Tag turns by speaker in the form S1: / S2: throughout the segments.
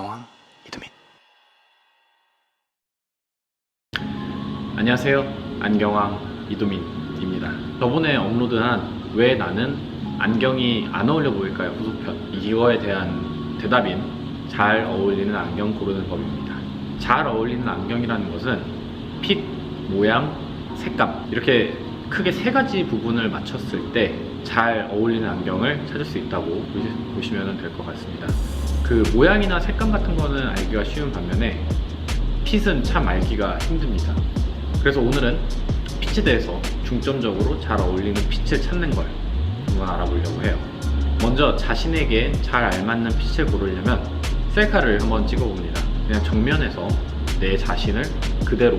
S1: 안경왕 이두민
S2: 안녕하세요. 안경왕 이도민입니다. 저번에 업로드한 왜 나는 안경이 안 어울려 보일까요? 후속편. 이거에 대한 대답인 잘 어울리는 안경 고르는 법입니다. 잘 어울리는 안경이라는 것은 핏, 모양, 색감 이렇게 크게 세 가지 부분을 맞췄을 때 잘 어울리는 안경을 찾을 수 있다고 보시면 될 것 같습니다. 그 모양이나 색감 같은 거는 알기가 쉬운 반면에 핏은 참 알기가 힘듭니다. 그래서 오늘은 핏에 대해서 중점적으로 잘 어울리는 핏을 찾는 걸 한번 알아보려고 해요. 먼저 자신에게 잘 알맞는 핏을 고르려면 셀카를 한번 찍어봅니다. 그냥 정면에서 내 자신을 그대로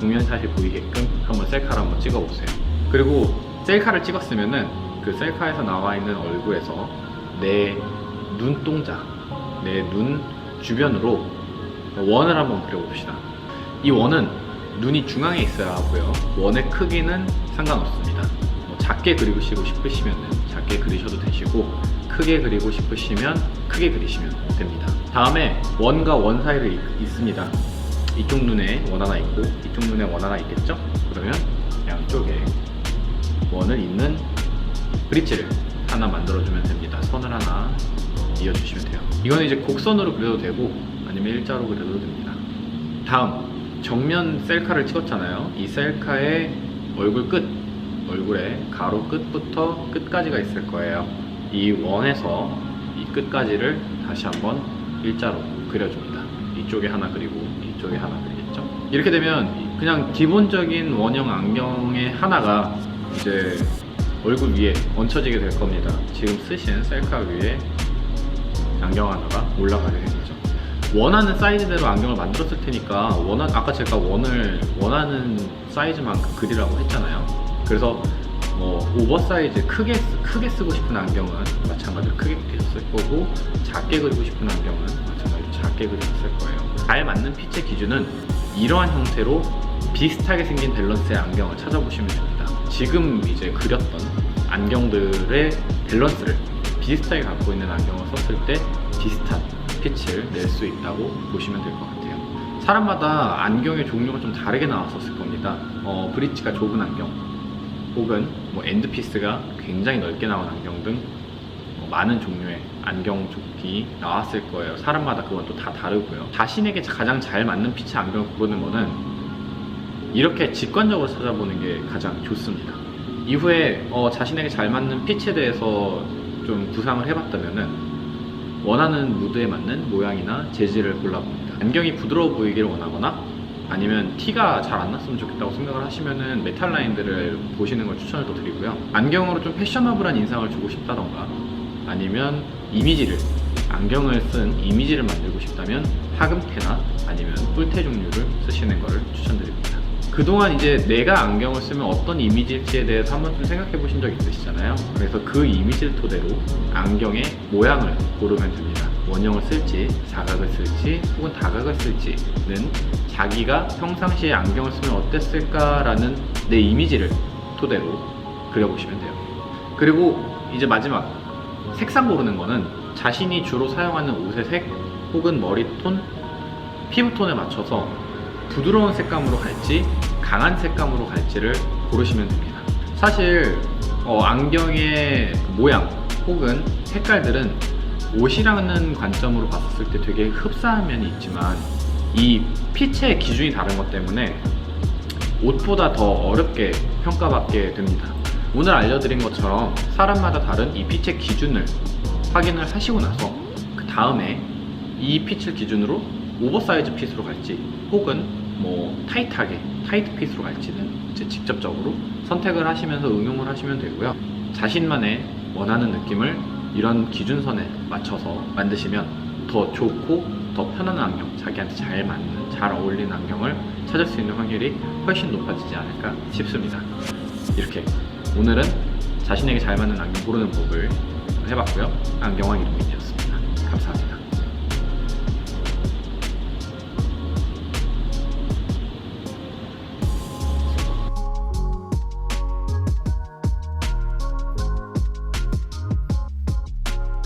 S2: 정면샷이 보이게끔 한번 셀카를 한번 찍어보세요. 그리고 셀카를 찍었으면은 그 셀카에서 나와 있는 얼굴에서 내 눈동자, 내 눈 주변으로 원을 한번 그려봅시다. 이 원은 눈이 중앙에 있어야 하고요. 원의 크기는 상관없습니다. 뭐 작게 그리고 싶으시면 작게 그리셔도 되시고 크게 그리고 싶으시면 크게 그리시면 됩니다. 다음에 원과 원 사이를 있- 있습니다. 이쪽 눈에 원 하나 있고 이쪽 눈에 원 하나 있겠죠? 그러면 양쪽에 원을 잇는 브릿지를 하나 만들어주면 됩니다. 선을 하나 이어주시면 돼요. 이거는 이제 곡선으로 그려도 되고 아니면 일자로 그려도 됩니다. 다음 정면 셀카를 찍었잖아요. 이 셀카의 얼굴 끝, 얼굴의 가로 끝부터 끝까지가 있을 거예요. 이 원에서 이 끝까지를 다시 한번 일자로 그려줍니다. 이쪽에 하나 그리고 이쪽에 하나 그리겠죠. 이렇게 되면 그냥 기본적인 원형 안경의 하나가 이제 얼굴 위에 얹혀지게 될 겁니다. 지금 쓰신 셀카 위에 안경 하나가 올라가게 되겠죠. 원하는 사이즈대로 안경을 만들었을 테니까 원한 아까 제가 원을 원하는 사이즈만큼 그리라고 했잖아요. 그래서 뭐 오버사이즈 크게 쓰- 크게 쓰고 싶은 안경은 마찬가지로 크게 그렸을 거고 작게 그리고 싶은 안경은 마찬가지로 작게 그렸을 거예요. 잘 맞는 핏의 기준은 이러한 형태로 비슷하게 생긴 밸런스의 안경을 찾아보시면 됩니다. 지금 이제 그렸던 안경들의 밸런스를 비슷하게 갖고 있는 안경을 썼을 때 비슷한 핏을 낼 수 있다고 보시면 될 것 같아요. 사람마다 안경의 종류가 좀 다르게 나왔었을 겁니다. 어, 브릿지가 좁은 안경, 혹은 뭐 엔드피스가 굉장히 넓게 나온 안경 등 어, 많은 종류의 안경 조끼 나왔을 거예요. 사람마다 그건 또 다 다르고요. 자신에게 가장 잘 맞는 핏의 안경을 고르는 거는 이렇게 직관적으로 찾아보는 게 가장 좋습니다. 이후에 어, 자신에게 잘 맞는 핏에 대해서 좀 구상을 해봤다면은 원하는 무드에 맞는 모양이나 재질을 골라봅니다. 안경이 부드러워 보이기를 원하거나 아니면 티가 잘 안 났으면 좋겠다고 생각을 하시면은 메탈 라인들을 보시는 걸 추천을 또 드리고요. 안경으로 좀 패셔너블한 인상을 주고 싶다던가 아니면 이미지를 안경을 쓴 이미지를 만들고 싶다면 하금테나 아니면 뿔테 종류를 쓰시는 것을 추천드립니다. 그동안 이제 내가 안경을 쓰면 어떤 이미지일지에 대해서 한 번쯤 생각해 보신 적 있으시잖아요. 그래서 그 이미지를 토대로 안경의 모양을 고르면 됩니다. 원형을 쓸지, 사각을 쓸지, 혹은 다각을 쓸지는 자기가 평상시에 안경을 쓰면 어땠을까라는 내 이미지를 토대로 그려보시면 돼요. 그리고 이제 마지막 색상 고르는 거는 자신이 주로 사용하는 옷의 색 혹은 머리톤, 피부톤에 맞춰서 부드러운 색감으로 갈지 강한 색감으로 갈지를 고르시면 됩니다. 사실 어, 안경의 모양 혹은 색깔들은 옷이라는 관점으로 봤을 때 되게 흡사한 면이 있지만 이 핏의 기준이 다른 것 때문에 옷보다 더 어렵게 평가받게 됩니다. 오늘 알려드린 것처럼 사람마다 다른 이 핏의 기준을 확인을 하시고 나서 그 다음에 이 핏을 기준으로 오버사이즈 핏으로 갈지 혹은 뭐 타이트하게 타이트 핏으로 갈지는 이제 직접적으로 선택을 하시면서 응용을 하시면 되고요. 자신만의 원하는 느낌을 이런 기준선에 맞춰서 만드시면 더 좋고 더 편안한 안경, 자기한테 잘 맞는, 잘 어울리는 안경을 찾을 수 있는 확률이 훨씬 높아지지 않을까 싶습니다. 이렇게 오늘은 자신에게 잘 맞는 안경 고르는 법을 해봤고요. 안경왕 이름이었습니다. 감사합니다.